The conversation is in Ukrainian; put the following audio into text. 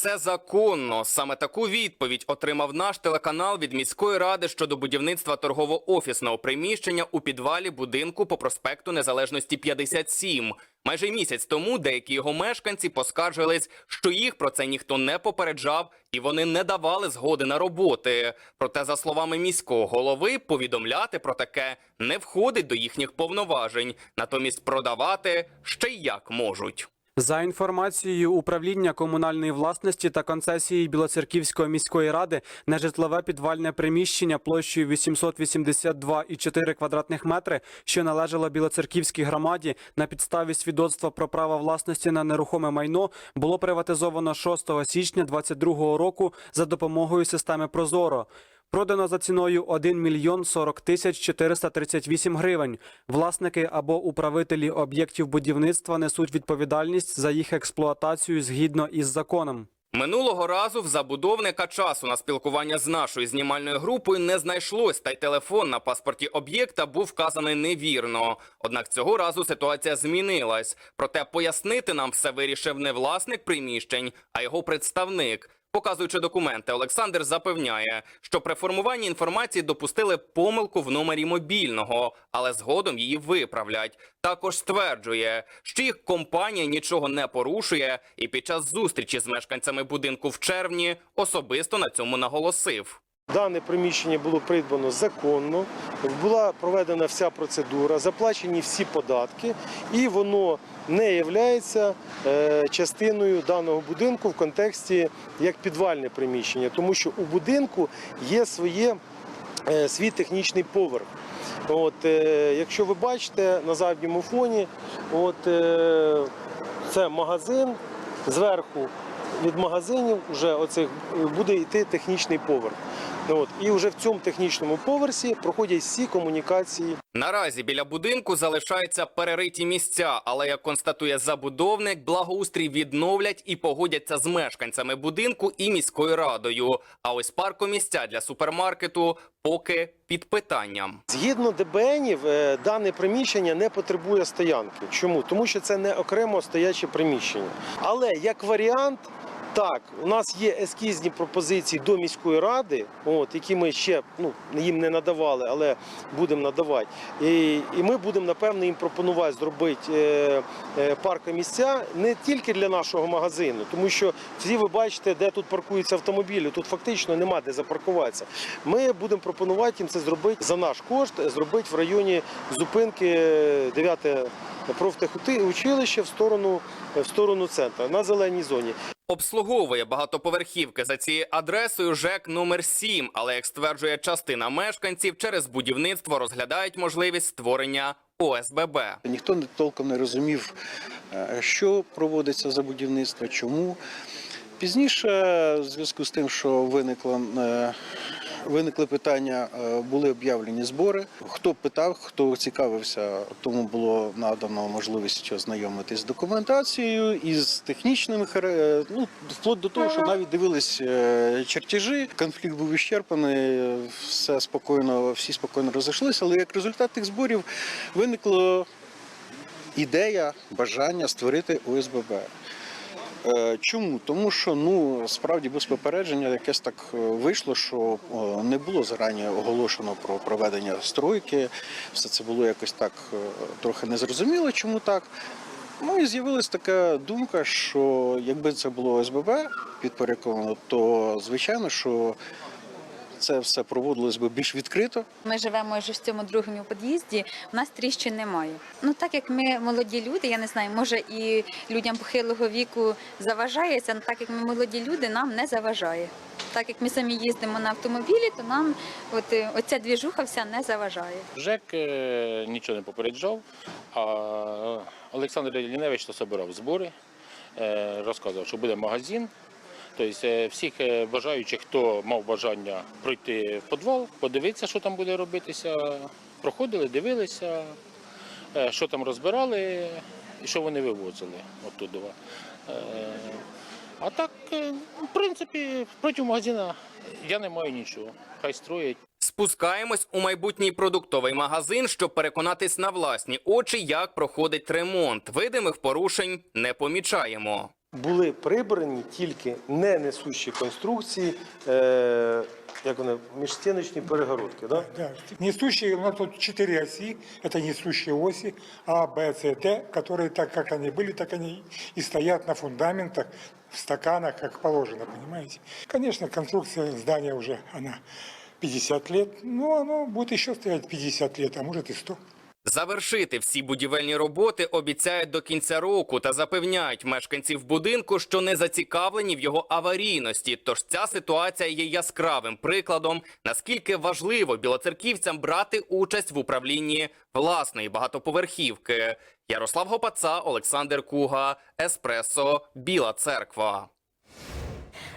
Все законно. Саме таку відповідь отримав наш телеканал від міської ради щодо будівництва торгово-офісного приміщення у підвалі будинку по проспекту Незалежності 57. Майже місяць тому деякі його мешканці поскаржились, що їх про це ніхто не попереджав і вони не давали згоди на роботи. Проте, за словами міського голови, повідомляти про таке не входить до їхніх повноважень, натомість продавати ще й як можуть. За інформацією управління комунальної власності та концесії Білоцерківської міської ради, нежитлове підвальне приміщення площею 882,4 квадратних метри, що належало Білоцерківській громаді на підставі свідоцтва про право власності на нерухоме майно, було приватизовано 6 січня 2022 року за допомогою системи Прозоро. Продано за ціною 1 мільйон 40 тисяч 438 гривень. Власники або управителі об'єктів будівництва несуть відповідальність за їх експлуатацію згідно із законом. Минулого разу в забудовника часу на спілкування з нашою знімальною групою не знайшлось, та й телефон на паспорті об'єкта був вказаний невірно. Однак цього разу ситуація змінилась. Проте пояснити нам все вирішив не власник приміщень, а його представник. Показуючи документи, Олександр запевняє, що при формуванні інформації допустили помилку в номері мобільного, але згодом її виправлять. Також стверджує, що їх компанія нічого не порушує, і під час зустрічі з мешканцями будинку в червні особисто на цьому наголосив. Дане приміщення було придбано законно, була проведена вся процедура, заплачені всі податки, і воно не є частиною даного будинку в контексті як підвальне приміщення, тому що у будинку є своє, е, свій технічний поверх. От, е, якщо ви бачите на задньому фоні, от, е, це магазин, зверху від магазинів вже оцих е, буде йти технічний поверх. От, і вже в цьому технічному поверсі проходять всі комунікації Наразі біля будинку залишаються перериті місця, але як констатує забудовник, благоустрій відновлять і погодяться з мешканцями будинку і міською радою. А ось паркомісця для супермаркету поки під питанням. Згідно ДБНів, е, дане приміщення не потребує стоянки. Чому? Тому що це не окремо стояче приміщення. Але як варіант, так, у нас є ескізні пропозиції до міської ради, от, які ми ще ну, їм не надавали, але будемо надавати. І, і ми будемо, напевно, їм пропонувати зробити е, е, паркомісця не тільки для нашого магазину, тому що всі ви бачите, де тут паркуються автомобілі, тут фактично нема де запаркуватися. Ми будемо пропонувати їм це зробити за наш кошт, зробити в районі зупинки 9 профтехучилище в сторону, в сторону центру на зеленій зоні. Обслуговує багатоповерхівки за цією адресою ЖЕК номер 7, але як стверджує частина мешканців, через будівництво розглядають можливість створення ОСББ. Ніхто не- толком не розумів, е, що проводиться за будівництво, чому. Пізніше, в зв'язку з тим, що виникло, е, виникли питання, е, були об'явлені збори. Хто питав, хто цікавився, тому було надано можливість ознайомитись з документацією і з технічними е, ну, вплоть до того, що навіть дивились е, чертежі. Конфлікт був іщерпаний, все спокійно, всі спокійно розійшлися. Але як результат тих зборів виникло ідея, бажання створити ОСББ. Е, Чому? Тому що ну справді без попередження якесь так е, вийшло, що не було зарані оголошено про проведення стройки. Все це було якось так е, трохи незрозуміло, чому так. Ну і з'явилась така думка, що якби це було ОСББ підпорядковано, то звичайно, що це все проводилось би більш відкрито. Ми живемо вже в цьому другому під'їзді. У нас тріщин немає. Ну так як ми молоді люди, я не знаю, може і людям похилого віку заважається, але так як ми молоді люди, нам не заважає. Так як ми самі їздимо на автомобілі, то нам от е, оця двіжуха вся не заважає. ЖЕК е, нічого не попереджав, а Олександр Ліневич то собирав збори, е, розказував, що буде магазин. Тобто всіх е, бажаючих, хто мав бажання пройти в підвал, подивитися, що там буде робитися, проходили, дивилися, е, що там розбирали і що вони вивозили оттуда. А так, в принципі, проти магазину я не маю нічого. Хай строять. Спускаємось у майбутній продуктовий магазин, щоб переконатись на власні очі, як проходить ремонт. Видимих порушень не помічаємо були прибрані тільки не несущі конструкції, е, як вони, міжстіночні перегородки. Да? Да. Несущие, у нас тут четыре оси, это несущие оси А, Б, С, Д, которые так, как они были, так они и стоят на фундаментах, в стаканах, как положено, понимаете. Конечно, конструкция здания уже, она 50 лет, но оно будет еще стоять 50 лет, а может и 100. Завершити всі будівельні роботи обіцяють до кінця року та запевняють мешканців будинку, що не зацікавлені в його аварійності. Тож ця ситуація є яскравим прикладом, наскільки важливо білоцерківцям брати участь в управлінні власної багатоповерхівки. Ярослав Гопаца, Олександр Куга, Еспресо, Біла Церква.